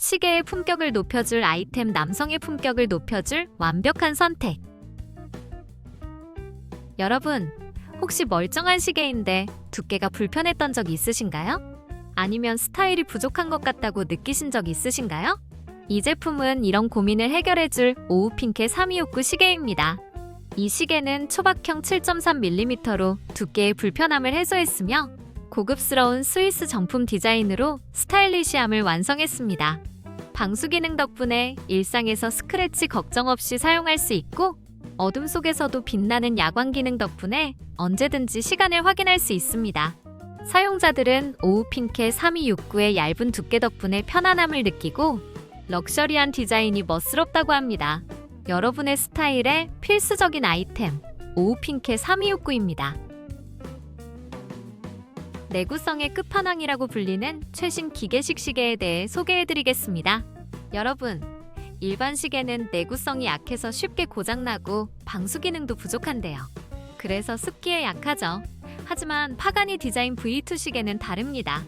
시계의 품격을 높여줄 아이템 남성의 품격을 높여줄 완벽한 선택. 여러분, 혹시 멀쩡한 시계인데 두께가 불편했던 적 있으신가요? 아니면 스타일이 부족한 것 같다고 느끼신 적 있으신가요? 이 제품은 이런 고민을 해결해줄 오우핑크 3269 시계입니다. 이 시계는 초박형 7.3mm로 두께의 불편함을 해소했으며 고급스러운 스위스 정품 디자인으로 스타일리시함을 완성했습니다. 방수 기능 덕분에 일상에서 스크래치 걱정 없이 사용할 수 있고 어둠 속에서도 빛나는 야광 기능 덕분에 언제든지 시간을 확인할 수 있습니다. 사용자들은 오우핑크 3269의 얇은 두께 덕분에 편안함을 느끼고 럭셔리한 디자인이 멋스럽다고 합니다. 여러분의 스타일에 필수적인 아이템 오우핑크 3269입니다. 내구성의 끝판왕이라고 불리는 최신 기계식 시계에 대해 소개해드리겠습니다. 여러분, 일반 시계는 내구성이 약해서 쉽게 고장나고 방수 기능도 부족한데요. 그래서 습기에 약하죠. 하지만 파가니 디자인 V2 시계는 다릅니다.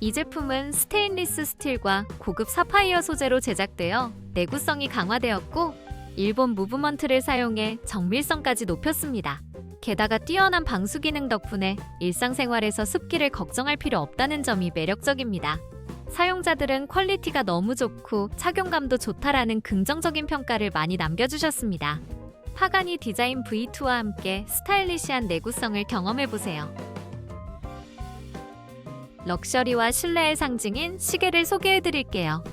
이 제품은 스테인리스 스틸과 고급 사파이어 소재로 제작되어 내구성이 강화되었고 일본 무브먼트를 사용해 정밀성까지 높였습니다. 게다가 뛰어난 방수 기능 덕분에 일상생활에서 습기를 걱정할 필요 없다는 점이 매력적입니다. 사용자들은 퀄리티가 너무 좋고 착용감도 좋다라는 긍정적인 평가를 많이 남겨주셨습니다. 파가니 디자인 V2와 함께 스타일리시한 내구성을 경험해보세요. 럭셔리와 신뢰의 상징인 시계를 소개해드릴게요.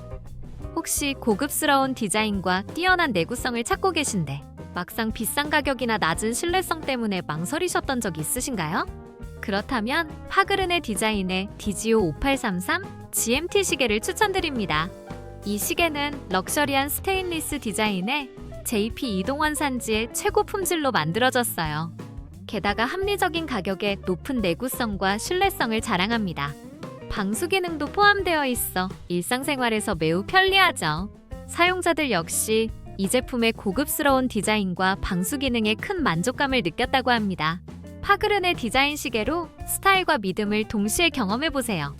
혹시 고급스러운 디자인과 뛰어난 내구성을 찾고 계신데 막상 비싼 가격이나 낮은 신뢰성 때문에 망설이셨던 적 있으신가요? 그렇다면 파그른의 디자인의 디지오 5833 GMT 시계를 추천드립니다. 이 시계는 럭셔리한 스테인리스 디자인에 JP 이동원 산지의 최고 품질로 만들어졌어요. 게다가 합리적인 가격에 높은 내구성과 신뢰성을 자랑합니다. 방수 기능도 포함되어 있어 일상생활에서 매우 편리하죠. 사용자들 역시 이 제품의 고급스러운 디자인과 방수 기능에 큰 만족감을 느꼈다고 합니다. 파그른의 디자인 시계로 스타일과 믿음을 동시에 경험해 보세요.